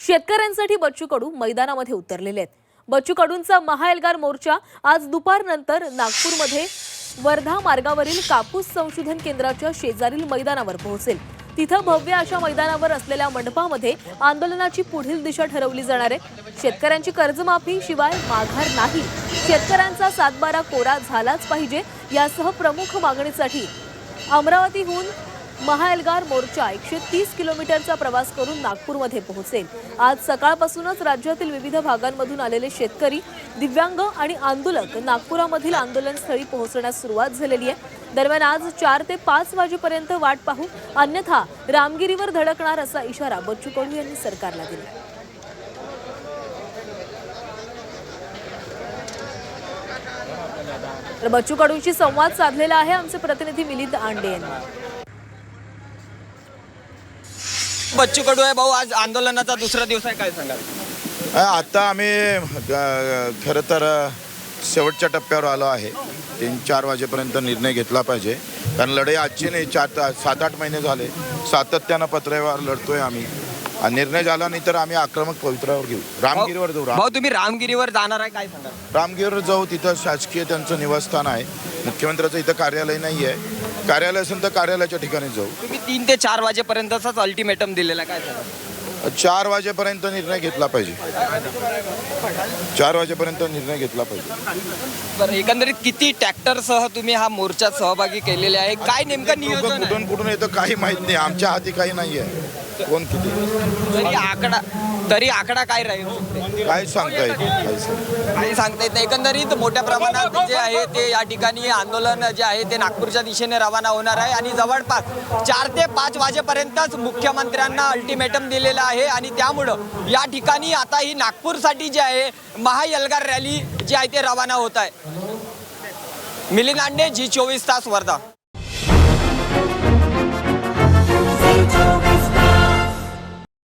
शेतकऱ्यांसाठी बच्चू कडू मैदानामध्ये उतरलेले आहेत. बच्चू कडूंचा महाएल्गार मोर्चा आज दुपारनंतर नागपूरमध्ये वर्धा मार्गावरील कापूस संशोधन केंद्राच्या शेजारील मैदानावर पोहोचेल. तिथं भव्य अशा मैदानावर असलेल्या मंडपामध्ये आंदोलनाची पुढील दिशा ठरवली जाणार आहे. शेतकऱ्यांची कर्जमाफी शिवाय माघार नाही. शेतकऱ्यांचा सातबारा कोरा झालाच पाहिजे यासह प्रमुख मागणीसाठी अमरावतीहून महाएल्गार मोर्चा एकशे तीस किलोमीटरचा प्रवास करून नागपूरमध्ये पोहोचेल. आज सकाळपासूनच राज्यातील विविध भागांमधून आलेले शेतकरी दिव्यांग आणि आंदोलक नागपुरामधील आंदोलनस्थळी पोहोचण्यास सुरुवात झालेली आहे. दरम्यान आज चार ते पाच वाजेपर्यंत वाट पाहू अन्यथा रामगिरीवर धडकणार असा इशारा बच्चू कडू यांनी सरकारला दिला. तर बच्चू कडूंशी संवाद साधलेला आहे आमचे प्रतिनिधी मिलिंद आंडे यांनी. बच्चू कडू आहे भाऊ आज आंदोलनाचा दुसरा दिवस आहे काय सांगाल? आता आम्ही अ, खरं तर अ, शेवटच्या टप्प्यावर आलो आहे. तीन चार वाजेपर्यंत निर्णय घेतला पाहिजे. कारण लढाई आजची नाही चार ता- सात आठ महिने झाले. सातत्यानं पत्रेवर लढतोय आम्ही. आणि निर्णय झाला नाही तर आम्ही आक्रमक पवित्रावर घेऊ. रामगिरीवर जाऊ राम भाऊ तुम्ही रामगिरीवर जाणार आहे काय सांगाल? रामगिरीवर जाऊ तिथं शासकीय त्यांचं निवासस्थान आहे. मुख्यमंत्र्याचं इथं कार्यालय नाही आहे. कार्यालय असेल तर कार्यालयाच्या ठिकाणी जाऊ. तुम्ही तीन ते चार वाजेपर्यंतचाच अल्टिमेटम दिलेला काय सांगाल? चार वाजेपर्यंत निर्णय घेतला पाहिजे. चार वाजेपर्यंत निर्णय घेतला पाहिजे. बरं एकंदरीत किती ट्रॅक्टरसह तुम्ही हा मोर्चात सहभागी केलेले आहे? काय नेमकं लोक नियोजन आहे? कुठून कुठून येतं काही माहीत नाही. आमच्या हाती काही नाही आहे. कोण किती? तरी आकडा तरी आकडा काय राहील? काय सांगता येत नाही, काही सांगता काही सांगता येत नाही. एकंदरीत मोठ्या प्रमाणात जे आहे ते या ठिकाणी आंदोलन जे आहे ते नागपूरच्या दिशेने रवाना होणार आहे. आणि जवळपास चार ते पाच वाजेपर्यंतच मुख्यमंत्र्यांना अल्टिमेटम दिलेलं आहे. आणि त्यामुळं या ठिकाणी आता ही नागपूरसाठी जे आहे महायलगार रॅली जी आहे ते रवाना होत आहे. मिलिंद आंडे जी चोवीस तास वर्धा.